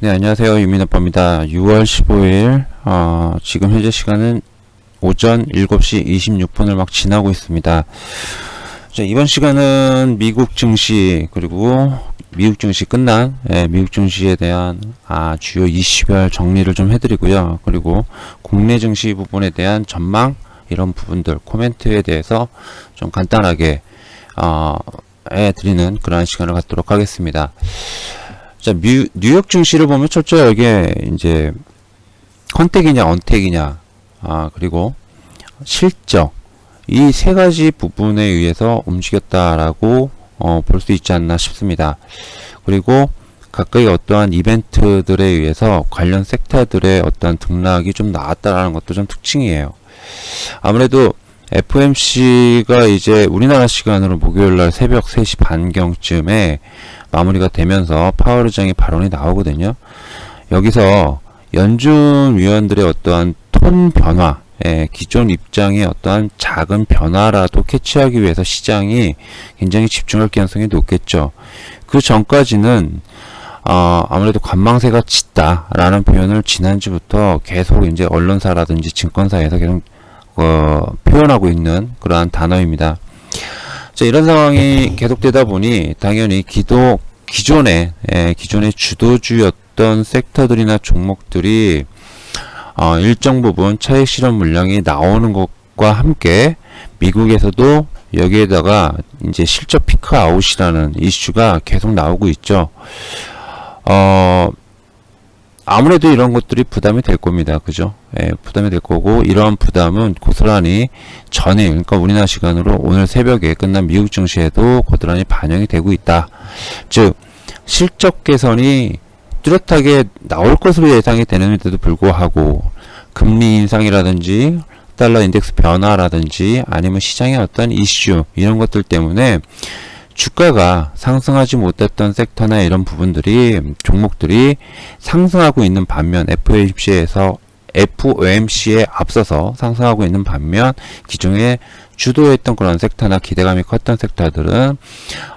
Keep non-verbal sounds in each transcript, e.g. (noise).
네, 안녕하세요. 유민아빠입니다. 6월 15일, 어, 지금 현재 시간은 오전 7시 26분을 막 지나고 있습니다. 자, 이번 시간은 미국 증시, 그리고 미국 증시 끝난, 예, 미국 증시에 대한, 아, 주요 이슈별 정리를 좀 해드리고요. 그리고 국내 증시 부분에 대한 전망, 이런 부분들, 코멘트에 대해서 좀 간단하게, 어, 해 드리는 그러한 시간을 갖도록 하겠습니다. 자, 뮤, 뉴욕 증시를 보면 철저하게 이제 컨택이냐 언택이냐 아 그리고 실적 이 세 가지 부분에 의해서 움직였다라고 어, 볼 수 있지 않나 싶습니다. 그리고 각각의 어떠한 이벤트들에 의해서 관련 섹터들의 어떠한 등락이 좀 나왔다라는 것도 좀 특징이에요. 아무래도 FMC가 이제 우리나라 시간으로 목요일 날 새벽 3시 반경쯤에 마무리가 되면서 파월 의장의 발언이 나오거든요. 여기서 연준 위원들의 어떠한 톤 변화, 예, 기존 입장의 어떠한 작은 변화라도 캐치하기 위해서 시장이 굉장히 집중할 가능성이 높겠죠. 그 전까지는 어, 아무래도 관망세가 짙다라는 표현을 지난주부터 계속 이제 언론사라든지 증권사에서 계속 어, 표현하고 있는 그러한 단어입니다. 자, 이런 상황이 계속되다 보니 당연히 기도 기존의 예, 기존의 주도주였던 섹터들이나 종목들이 어, 일정 부분 차익 실현 물량이 나오는 것과 함께 미국에서도 여기에다가 이제 실적 피크 아웃이라는 이슈가 계속 나오고 있죠. 어, 아무래도 이런 것들이 부담이 될 겁니다. 그죠? 예, 부담이 될 거고, 이러한 부담은 고스란히 전일, 그러니까 우리나라 시간으로 오늘 새벽에 끝난 미국 증시에도 고스란히 반영이 되고 있다. 즉, 실적 개선이 뚜렷하게 나올 것으로 예상이 되는데도 불구하고, 금리 인상이라든지, 달러 인덱스 변화라든지, 아니면 시장의 어떤 이슈, 이런 것들 때문에 주가가 상승하지 못했던 섹터나 이런 부분들이 종목들이 상승하고 있는 반면 FOMC에서 FOMC에 앞서서 상승하고 있는 반면 기존에 주도했던 그런 섹터나 기대감이 컸던 섹터들은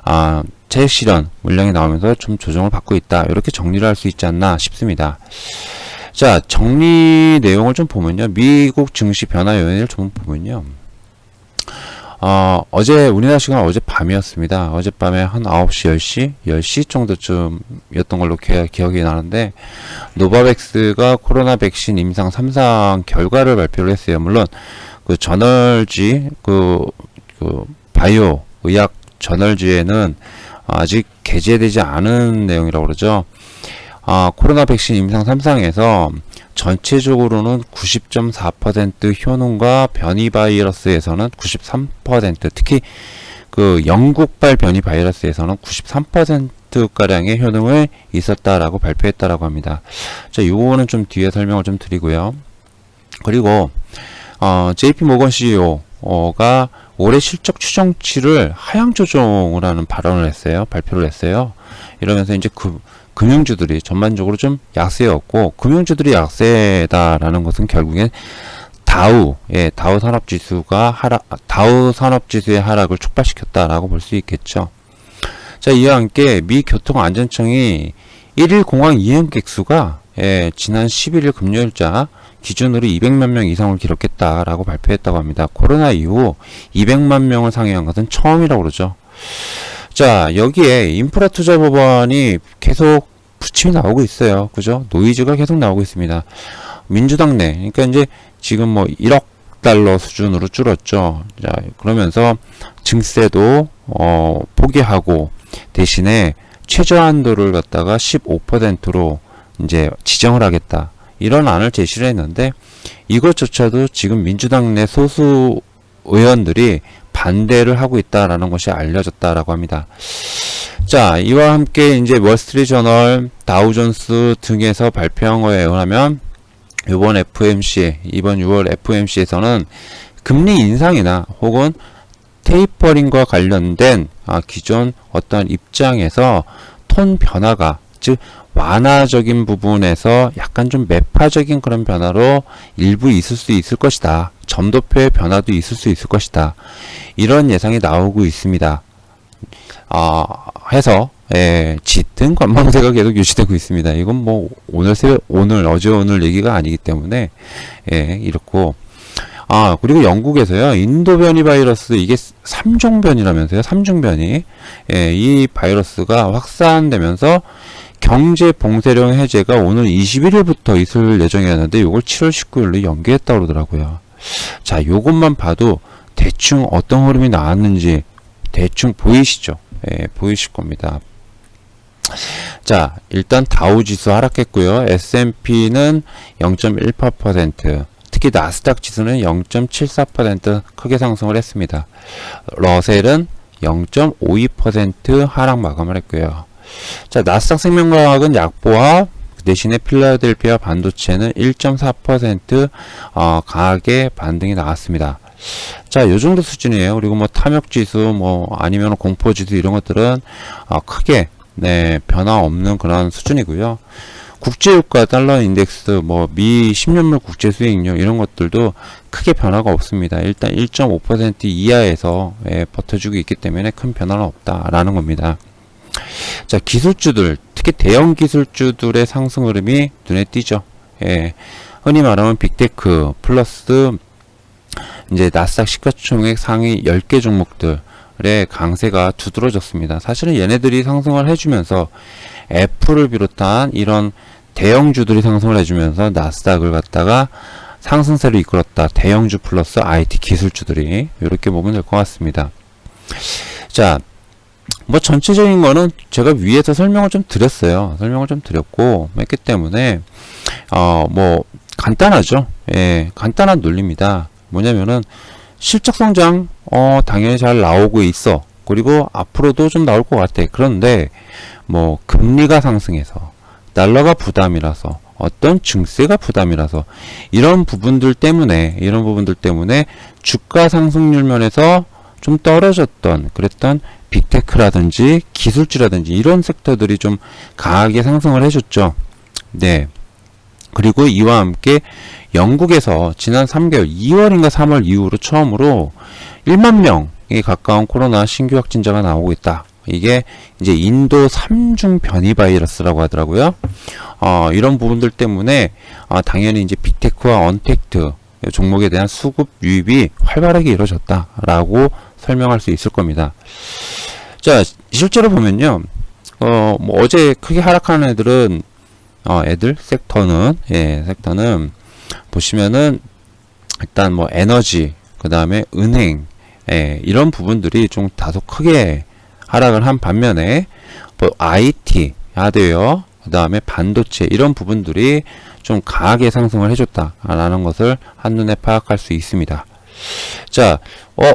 아, 차익 실현 물량이 나오면서 좀 조정을 받고 있다 이렇게 정리를 할 수 있지 않나 싶습니다. 자 정리 내용을 좀 보면요 미국 증시 변화 요인을 좀 보면요. 어, 어제 우리나라 시간 어제 밤이었습니다. 어젯밤에 한 9시, 10시, 10시 정도쯤이었던 걸로 기, 기억이 나는데 노바백스가 코로나 백신 임상 3상 결과를 발표를 했어요. 물론 그 저널지 그, 그 바이오 의학 저널지에는 아직 게재되지 않은 내용이라고 그러죠. 아, 코로나 백신 임상 3상에서 전체적으로는 90.4% 효능과 변이 바이러스에서는 93% 특히 그 영국발 변이 바이러스에서는 93%가량의 효능을 있었다라고 발표했다라고 합니다. 자, 요거는 좀 뒤에 설명을 좀 드리고요. 그리고 어, JP 모건 CEO가 올해 실적 추정치를 하향 조정을 하는 발언을 했어요. 발표를 했어요. 이러면서 이제 그 금융주들이 전반적으로 좀 약세였고 금융주들이 약세다라는 것은 결국엔 다우, 예, 다우 산업지수가 하락, 다우 산업지수의 하락을 촉발시켰다라고 볼 수 있겠죠. 자, 이와 함께 미 교통안전청이 1일 공항 이행객 수가 예, 지난 11일 금요일자 기준으로 200만 명 이상을 기록했다라고 발표했다고 합니다. 코로나 이후 200만 명을 상회한 것은 처음이라고 그러죠. 자, 여기에 인프라 투자 법안이 계속 부침이 나오고 있어요. 그죠? 노이즈가 계속 나오고 있습니다. 민주당 내, 그러니까 이제 지금 뭐 1억 달러 수준으로 줄었죠. 자, 그러면서 증세도 어, 포기하고 대신에 최저한도를 갖다가 15%로 이제 지정을 하겠다. 이런 안을 제시를 했는데 이것조차도 지금 민주당 내 소수 의원들이 반대를 하고 있다라는 것이 알려졌다라고 합니다. 자, 이와 함께 이제 월스트리트 저널, 다우존스 등에서 발표한 거에 의하면 이번 FMC, 이번 6월 FMC에서는 금리 인상이나 혹은 테이퍼링과 관련된 아, 기존 어떤 입장에서 톤 변화가 즉 완화적인 부분에서 약간 좀 매파적인 그런 변화로 일부 있을 수 있을 것이다. 점도표의 변화도 있을 수 있을 것이다. 이런 예상이 나오고 있습니다. 아, 해서 예, 짙은 관망세가 계속 유지되고 있습니다. 이건 뭐 오늘 새 오늘 어제 오늘 얘기가 아니기 때문에 예, 이렇고 아 그리고 영국에서요 인도 변이 바이러스 이게 3종 변이라면서요 3종 변이 예, 이 바이러스가 확산되면서 경제 봉쇄령 해제가 오늘 21일부터 있을 예정이었는데 이걸 7월 19일로 연기했다 그러더라고요. 자, 요것만 봐도 대충 어떤 흐름이 나왔는지 대충 보이시죠? 예, 보이실 겁니다. 자, 일단 다우 지수 하락했고요. S&P는 0.18%, 특히 나스닥 지수는 0.74% 크게 상승을 했습니다. 러셀은 0.52% 하락 마감을 했고요. 자, 나스닥 생명과학은 약보합 대신에 필라델피아 반도체는 1.4% 어, 강하게 반등이 나왔습니다. 자, 요 정도 수준이에요. 그리고 뭐 탐욕 지수, 뭐 아니면 공포 지수 이런 것들은 어, 크게 네, 변화 없는 그런 수준이고요. 국제유가 달러 인덱스, 뭐 미 10년물 국제 수익률 이런 것들도 크게 변화가 없습니다. 일단 1.5% 이하에서 예, 버텨주고 있기 때문에 큰 변화는 없다라는 겁니다. 자, 기술주들, 특히 대형 기술주들의 상승 흐름이 눈에 띄죠. 예. 흔히 말하면 빅테크 플러스 이제 나스닥 시가총액 상위 10개 종목들 의 강세가 두드러졌습니다. 사실은 얘네들이 상승을 해주면서 애플을 비롯한 이런 대형주들이 상승을 해주면서 나스닥을 갖다가 상승세로 이끌었다. 대형주 플러스 IT 기술주들이 이렇게 보면 될 것 같습니다. 자, 뭐 전체적인 거는 제가 위에서 설명을 좀 드렸어요. 설명을 좀 드렸고 했기 때문에 어 뭐 간단하죠. 예, 간단한 논리입니다. 뭐냐면은 실적 성장 어 당연히 잘 나오고 있어. 그리고 앞으로도 좀 나올 것 같아. 그런데 뭐 금리가 상승해서 달러가 부담이라서 어떤 증세가 부담이라서 이런 부분들 때문에 이런 부분들 때문에 주가 상승률 면에서 좀 떨어졌던 그랬던 빅테크라든지 기술주라든지 이런 섹터들이 좀 강하게 상승을 해줬죠. 네. 그리고 이와 함께 영국에서 지난 3개월 2월인가 3월 이후로 처음으로 1만 명에 가까운 코로나 신규 확진자가 나오고 있다. 이게 이제 인도 3중 변이 바이러스라고 하더라고요. 어, 이런 부분들 때문에 어, 당연히 이제 빅테크와 언택트 종목에 대한 수급 유입이 활발하게 이루어졌다라고 설명할 수 있을 겁니다. 자, 실제로 보면요. 어, 뭐 어제 크게 하락하는 애들은 어, 애들 섹터는 예, 섹터는 보시면은 일단 뭐 에너지, 그다음에 은행 예, 이런 부분들이 좀 다소 크게 하락을 한 반면에 뭐 IT, 하드웨어, 그 다음에 반도체 이런 부분들이 좀 강하게 상승을 해줬다라는 것을 한눈에 파악할 수 있습니다. 자, 어,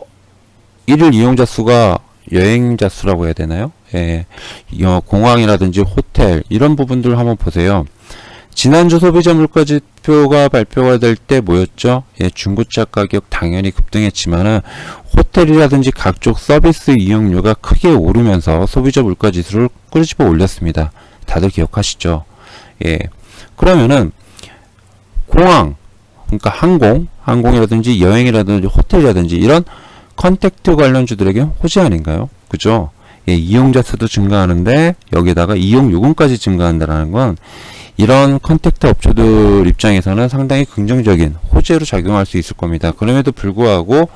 일일 이용자 수가 여행자 수라고 해야 되나요? 예, 공항이라든지 호텔 이런 부분들 한번 보세요. 지난주 소비자 물가지표가 발표가 될 때 뭐였죠? 예, 중고차 가격 당연히 급등했지만은 호텔이라든지 각종 서비스 이용료가 크게 오르면서 소비자 물가지수를 끄집어 올렸습니다. 다들 기억하시죠? 예. 그러면은 공항, 그러니까 항공, 항공이라든지 여행이라든지 호텔이라든지 이런 컨택트 관련주들에게 호재 아닌가요? 그죠? 예, 이용자 수도 증가하는데 여기다가 이용 요금까지 증가한다는 건 이런 컨택트 업체들 입장에서는 상당히 긍정적인 호재로 작용할 수 있을 겁니다. 그럼에도 불구하고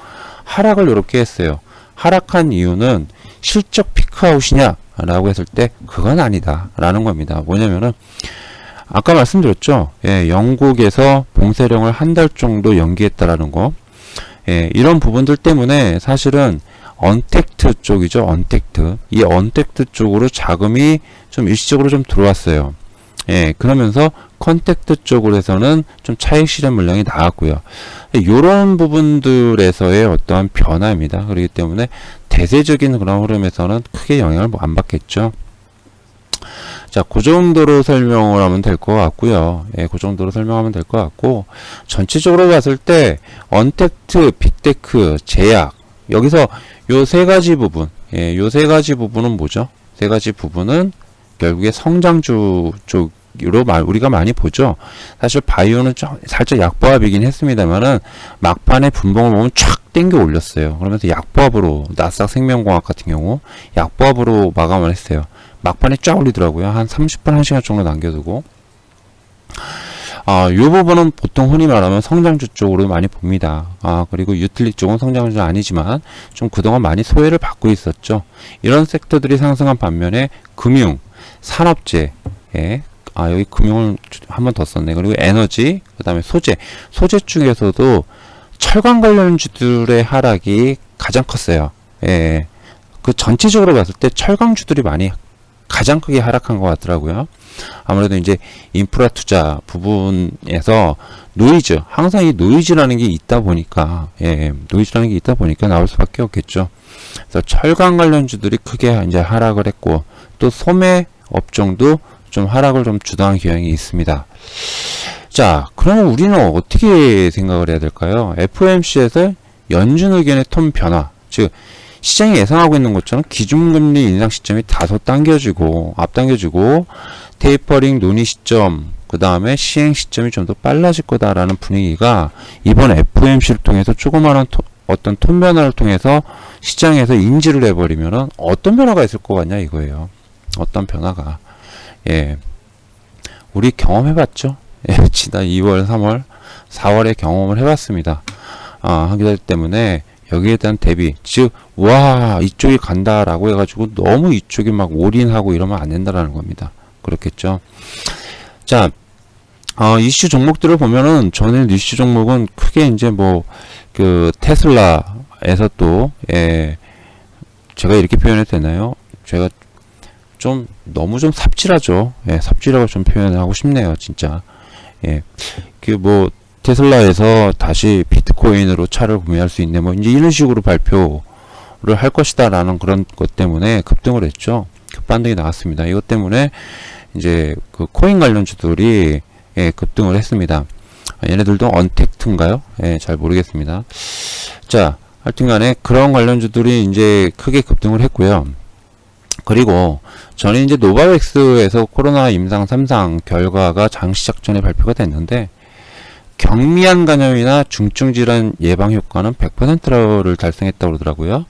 하락을 이렇게 했어요. 하락한 이유는 실적 피크아웃이냐? 라고 했을 때 그건 아니다. 라는 겁니다. 뭐냐면은 아까 말씀드렸죠. 예, 영국에서 봉쇄령을 한 달 정도 연기했다라는 거. 예, 이런 부분들 때문에 사실은 언택트 쪽이죠. 언택트. 이 언택트 쪽으로 자금이 좀 일시적으로 좀 들어왔어요. 예, 그러면서 컨택트 쪽으로 해서는 좀 차익 실현 물량이 나왔고요. 이런 부분들에서의 어떠한 변화입니다. 그렇기 때문에 대세적인 그런 흐름에서는 크게 영향을 안 받겠죠. 자, 그 정도로 설명을 하면 될 것 같고요. 예, 그 정도로 설명하면 될 것 같고, 전체적으로 봤을 때, 언택트, 빅테크, 제약, 여기서 요 세 가지 부분, 예, 요 세 가지 부분은 뭐죠? 세 가지 부분은 결국에 성장주 쪽 으로 말, 우리가 많이 보죠. 사실 바이오는 좀 살짝 약보합이긴 했습니다만은, 막판에 분봉을 보면 촥 땡겨 올렸어요. 그러면서 약보합으로, 나스닥 생명공학 같은 경우, 약보합으로 마감을 했어요. 막판에 쫙 올리더라고요. 한 30분, 1시간 정도 남겨두고. 아, 이 부분은 보통 흔히 말하면 성장주 쪽으로 많이 봅니다. 아, 그리고 유틸리 쪽은 성장주는 아니지만 좀 그동안 많이 소외를 받고 있었죠. 이런 섹터들이 상승한 반면에 금융, 산업재, 예, 아, 여기 금융을 한 번 더 썼네. 그리고 에너지, 그 다음에 소재. 소재 중에서도 철강 관련주들의 하락이 가장 컸어요. 예. 그 전체적으로 봤을 때 철강주들이 많이 가장 크게 하락한 것 같더라고요. 아무래도 이제 인프라 투자 부분에서 노이즈, 항상 이 노이즈라는 게 있다 보니까, 예, 노이즈라는 게 있다 보니까 나올 수밖에 없겠죠. 그래서 철강 관련주들이 크게 이제 하락을 했고, 또 소매 업종도 좀 하락을 좀 주도한 경향이 있습니다. 자, 그러면 우리는 어떻게 생각을 해야 될까요? FOMC에서 연준 의견의 톤 변화, 즉 시장이 예상하고 있는 것처럼 기준금리 인상 시점이 다소 당겨지고 앞당겨지고 테이퍼링 논의 시점 그 다음에 시행 시점이 좀 더 빨라질 거다라는 분위기가 이번 FOMC를 통해서 조그마한 토, 어떤 톤 변화를 통해서 시장에서 인지를 해버리면은 어떤 변화가 있을 것 같냐 이거예요. 어떤 변화가 예 우리 경험해봤죠. 예, (laughs) 지난 2월, 3월, 4월에 경험을 해봤습니다. 아, 하기 때문에 여기에 대한 대비, 즉, 와, 이쪽이 간다 라고 해가지고 너무 이쪽이 막 올인하고 이러면 안 된다라는 겁니다. 그렇겠죠. 자, 어, 이슈 종목들을 보면은 저는 이슈 종목은 크게 이제 뭐, 그, 테슬라에서 또, 예, 제가 이렇게 표현해도 되나요? 제가 좀, 너무 좀 삽질하죠. 예, 삽질하고 좀 표현하고 싶네요, 진짜. 예, 그 뭐 테슬라에서 다시 비트코인으로 차를 구매할 수 있네 뭐 이제 이런 식으로 발표를 할 것이다라는 그런 것 때문에 급등을 했죠. 급반등이 나왔습니다. 이것 때문에 이제 그 코인 관련주들이 예, 급등을 했습니다. 얘네들도 언택트인가요? 예, 잘 모르겠습니다. 자, 하여튼간에 그런 관련주들이 이제 크게 급등을 했고요. 그리고 저는 이제 노바백스에서 코로나 임상 3상 결과가 장 시 작 전에 발표가 됐는데 경미한 간염이나 중증 질환 예방 효과는 100%를 달성했다고 그러더라고요.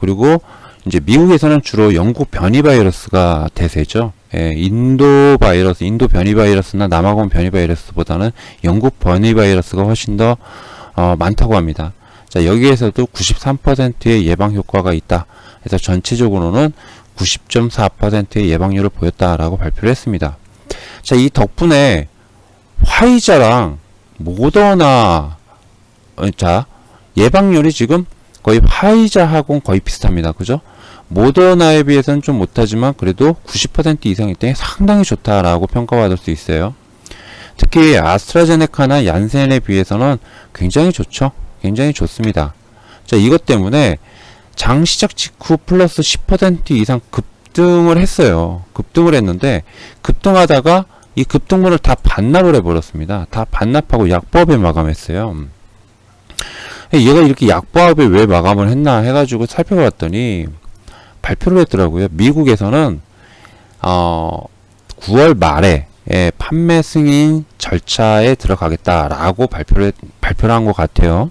그리고 이제 미국에서는 주로 영국 변이 바이러스가 대세죠. 예, 인도 바이러스, 인도 변이 바이러스나 남아공 변이 바이러스보다는 영국 변이 바이러스가 훨씬 더 어, 많다고 합니다. 자, 여기에서도 93%의 예방 효과가 있다. 그래서 전체적으로는 90.4%의 예방률을 보였다라고 발표를 했습니다. 자, 이 덕분에 화이자랑 모더나 어, 자 예방률이 지금 거의 화이자하고는 거의 비슷합니다. 그죠? 모더나에 비해서는 좀 못하지만 그래도 90% 이상일 때 상당히 좋다라고 평가받을 수 있어요. 특히 아스트라제네카나 얀센에 비해서는 굉장히 좋죠. 굉장히 좋습니다. 자, 이것 때문에 장 시작 직후 플러스 10% 이상 급등을 했어요. 급등을 했는데 급등하다가 이 급등분을 다 반납을 해버렸습니다. 다 반납하고 약보합에 마감했어요. 얘가 이렇게 약보합에 왜 마감을 했나 해가지고 살펴봤더니 발표를 했더라고요. 미국에서는 어 9월 말에 예, 판매 승인 절차에 들어가겠다라고 발표를 발표를 한 것 같아요.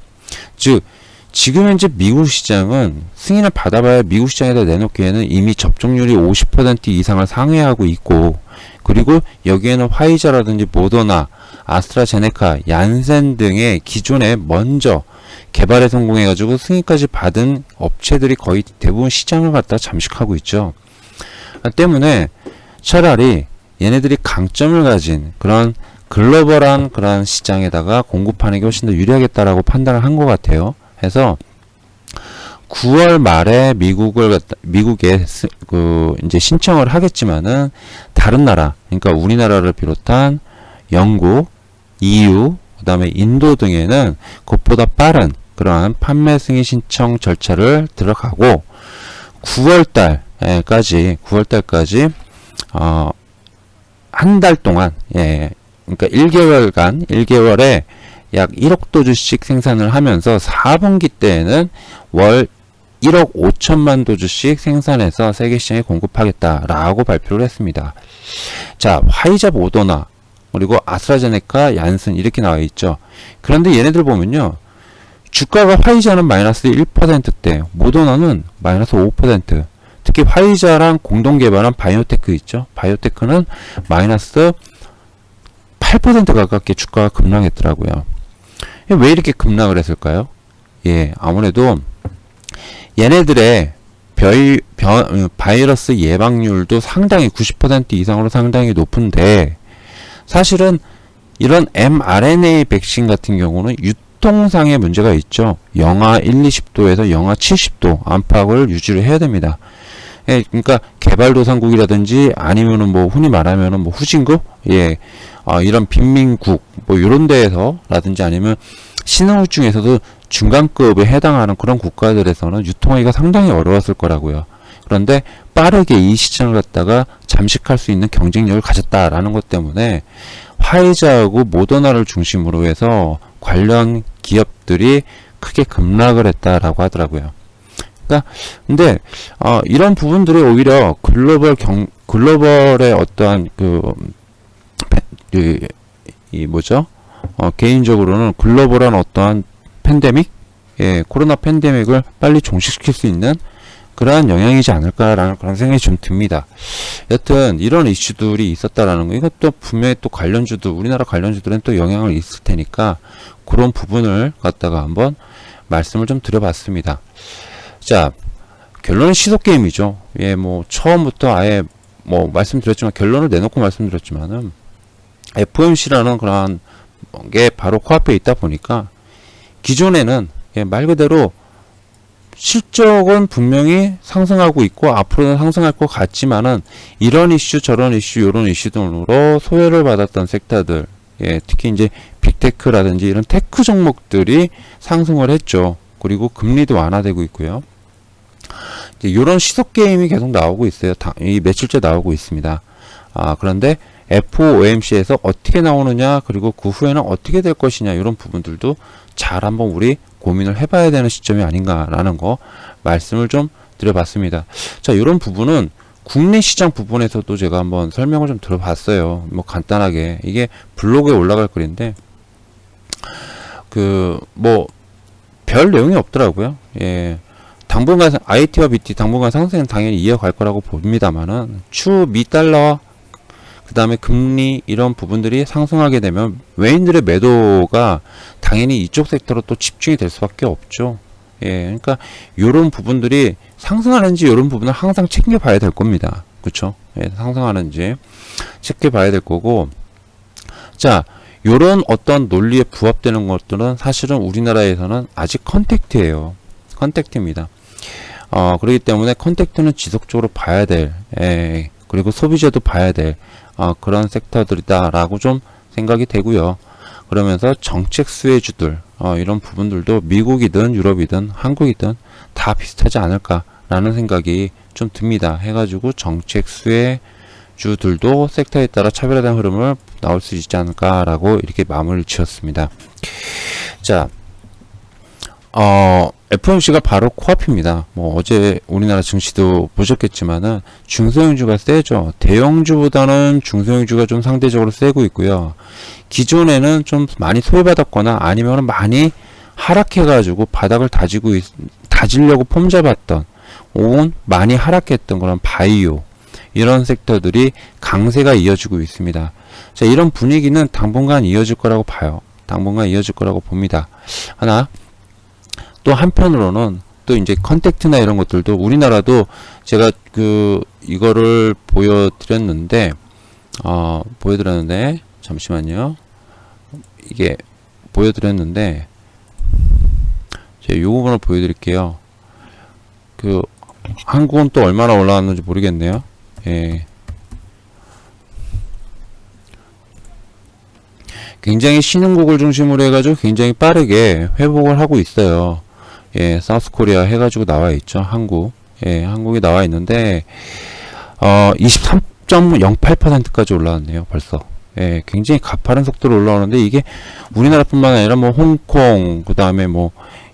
즉 지금 현재 미국 시장은 승인을 받아봐야 미국 시장에다 내놓기에는 이미 접종률이 50% 이상을 상회하고 있고 그리고 여기에는 화이자라든지 모더나, 아스트라제네카, 얀센 등의 기존에 먼저 개발에 성공해가지고 승인까지 받은 업체들이 거의 대부분 시장을 갖다 잠식하고 있죠. 때문에 차라리 얘네들이 강점을 가진 그런 글로벌한 그런 시장에다가 공급하는 게 훨씬 더 유리하겠다라고 판단을 한 것 같아요. 해서 9월 말에 미국을 미국에 그 이제 신청을 하겠지만은 다른 나라 그러니까 우리나라를 비롯한 영국, EU, 그다음에 인도 등에는 그것보다 빠른 그러한 판매 승인 신청 절차를 들어가고 9월 달까지 9월 달까지 어, 한 달 동안 예 그러니까 1개월간 1개월에 약 1억 도주씩 생산을 하면서 4분기 때에는 월 1억 5천만 도주씩 생산해서 세계 시장에 공급하겠다라고 발표를 했습니다. 자, 화이자 모더나 그리고 아스트라제네카, 얀슨 이렇게 나와 있죠. 그런데 얘네들 보면요. 주가가 화이자는 마이너스 1%대, 모더나는 마이너스 5%, 특히 화이자랑 공동 개발한 바이오테크 있죠. 바이오테크는 마이너스 8% 가깝게 주가가 급락했더라고요. 왜 이렇게 급락을 했을까요? 예, 아무래도 얘네들의 별, 변, 바이러스 예방률도 상당히 90% 이상으로 상당히 높은데 사실은 이런 mRNA 백신 같은 경우는 유통상의 문제가 있죠. 영하 1, 20도에서 영하 70도 안팎을 유지를 해야 됩니다. 예, 그러니까 개발도상국이라든지 아니면은 뭐 흔히 말하면은 뭐 후진국, 예, 아, 이런 빈민국 뭐 이런 데에서라든지 아니면 신흥국 중에서도 중간급에 해당하는 그런 국가들에서는 유통하기가 상당히 어려웠을 거라고요. 그런데 빠르게 이 시장을 갖다가 잠식할 수 있는 경쟁력을 가졌다라는 것 때문에 화이자하고 모더나를 중심으로 해서 관련 기업들이 크게 급락을 했다라고 하더라고요. 그러니까 근데 어, 이런 부분들이 오히려 글로벌 경 글로벌의 어떠한 그, 그, 이 뭐죠? 어, 개인적으로는 글로벌한 어떠한 팬데믹, 예, 코로나 팬데믹을 빨리 종식시킬 수 있는 그러한 영향이지 않을까라는 그런 생각이 좀 듭니다. 여튼 이런 이슈들이 있었다라는 거 이것도 분명히 또 관련주도 우리나라 관련주들은 또 영향을 있을 테니까 그런 부분을 갖다가 한번 말씀을 좀 드려봤습니다. 자 결론은 시속 게임이죠. 예, 뭐 처음부터 아예 뭐 말씀드렸지만 결론을 내놓고 말씀드렸지만은 FOMC라는 그러한 게 바로 코앞에 있다 보니까 기존에는 예, 말 그대로 실적은 분명히 상승하고 있고 앞으로는 상승할 것 같지만은 이런 이슈 저런 이슈 이런 이슈 등으로 소외를 받았던 섹터들 예, 특히 이제 빅테크라든지 이런 테크 종목들이 상승을 했죠. 그리고 금리도 완화되고 있고요. 이런 시속 게임이 계속 나오고 있어요. 다, 이 며칠째 나오고 있습니다. 아, 그런데 FOMC에서 어떻게 나오느냐 그리고 그 후에는 어떻게 될 것이냐 이런 부분들도 잘 한번 우리 고민을 해봐야 되는 시점이 아닌가라는 거 말씀을 좀 드려봤습니다. 자 이런 부분은 국내 시장 부분에서도 제가 한번 설명을 좀 들어봤어요. 뭐 간단하게 이게 블로그에 올라갈 글인데 그 뭐 별 내용이 없더라고요. 예. 당분간 IT와 BT 당분간 상승은 당연히 이어갈 거라고 봅니다만은 추 미달러와 그 다음에 금리 이런 부분들이 상승하게 되면 외인들의 매도가 당연히 이쪽 섹터로 또 집중이 될 수밖에 없죠. 예, 그러니까 이런 부분들이 상승하는지 이런 부분을 항상 챙겨봐야 될 겁니다. 그렇죠? 예, 상승하는지 챙겨봐야 될 거고, 자, 요런 어떤 논리에 부합되는 것들은 사실은 우리나라에서는 아직 컨택트예요. 컨택트입니다. 어, 그렇기 때문에 컨택트는 지속적으로 봐야 될, 예, 그리고 소비자도 봐야 될 어, 그런 섹터들이다라고 좀 생각이 되고요. 그러면서 정책 수혜주들 어, 이런 부분들도 미국이든 유럽이든 한국이든 다 비슷하지 않을까라는 생각이 좀 듭니다. 해가지고 정책 수혜주들도 섹터에 따라 차별화된 흐름을 나올 수 있지 않을까라고 이렇게 마무리를 지었습니다. 자, 어, FOMC가 바로 코앞입니다. 뭐 어제 우리나라 증시도 보셨겠지만은 중소형주가 세죠. 대형주보다는 중소형주가 좀 상대적으로 세고 있고요. 기존에는 좀 많이 소외받았거나 아니면 많이 하락해가지고 바닥을 다지고 있, 다지려고 폼 잡았던 혹은 많이 하락했던 그런 바이오 이런 섹터들이 강세가 이어지고 있습니다. 자 이런 분위기는 당분간 이어질 거라고 봐요. 당분간 이어질 거라고 봅니다. 하나 또 한편으로는 또 이제 컨택트나 이런 것들도 우리나라도 제가 그 이거를 보여드렸는데 어 보여드렸는데 잠시만요. 이게 보여드렸는데 제가 요 부분을 보여드릴게요. 그 한국은 또 얼마나 올라왔는지 모르겠네요. 예. 굉장히 신흥국을 중심으로 해가지고 굉장히 빠르게 회복을 하고 있어요 예, 사우스 코리아 해가지고 나와 있죠. 한국. 예, 한국이 나와 있는데, 어, 23.08%까지 올라왔네요. 벌써. 예, 굉장히 가파른 속도로 올라오는데, 이게 우리나라뿐만 아니라 뭐, 홍콩, 그 다음에 뭐,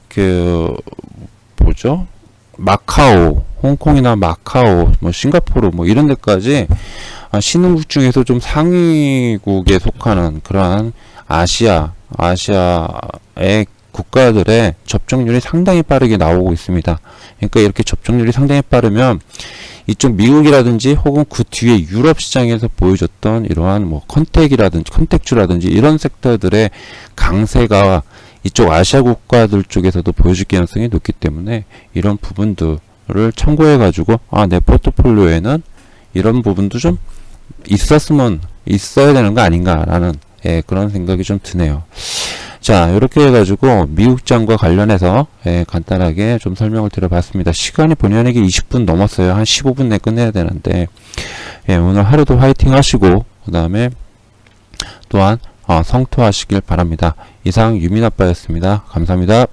그, 뭐죠? 마카오, 홍콩이나 마카오, 뭐, 싱가포르, 뭐, 이런 데까지, 아, 신흥국 중에서 좀 상위국에 속하는 그러한 아시아, 아시아의 국가들의 접종률이 상당히 빠르게 나오고 있습니다. 그러니까 이렇게 접종률이 상당히 빠르면 이쪽 미국이라든지 혹은 그 뒤에 유럽 시장에서 보여줬던 이러한 뭐 컨택이라든지 컨택주라든지 이런 섹터들의 강세가 이쪽 아시아 국가들 쪽에서도 보여줄 가능성이 높기 때문에 이런 부분들을 참고해 가지고 아 내 포트폴리오에는 이런 부분도 좀 있었으면 있어야 되는 거 아닌가라는 예, 그런 생각이 좀 드네요. 자, 이렇게 해가지고 미국장과 관련해서 예, 간단하게 좀 설명을 드려봤습니다. 시간이 본의 아니게 20분 넘었어요. 한 15분 내에 끝내야 되는데 예, 오늘 하루도 화이팅 하시고 그 다음에 또한 어, 성토하시길 바랍니다. 이상 유민아빠였습니다. 감사합니다.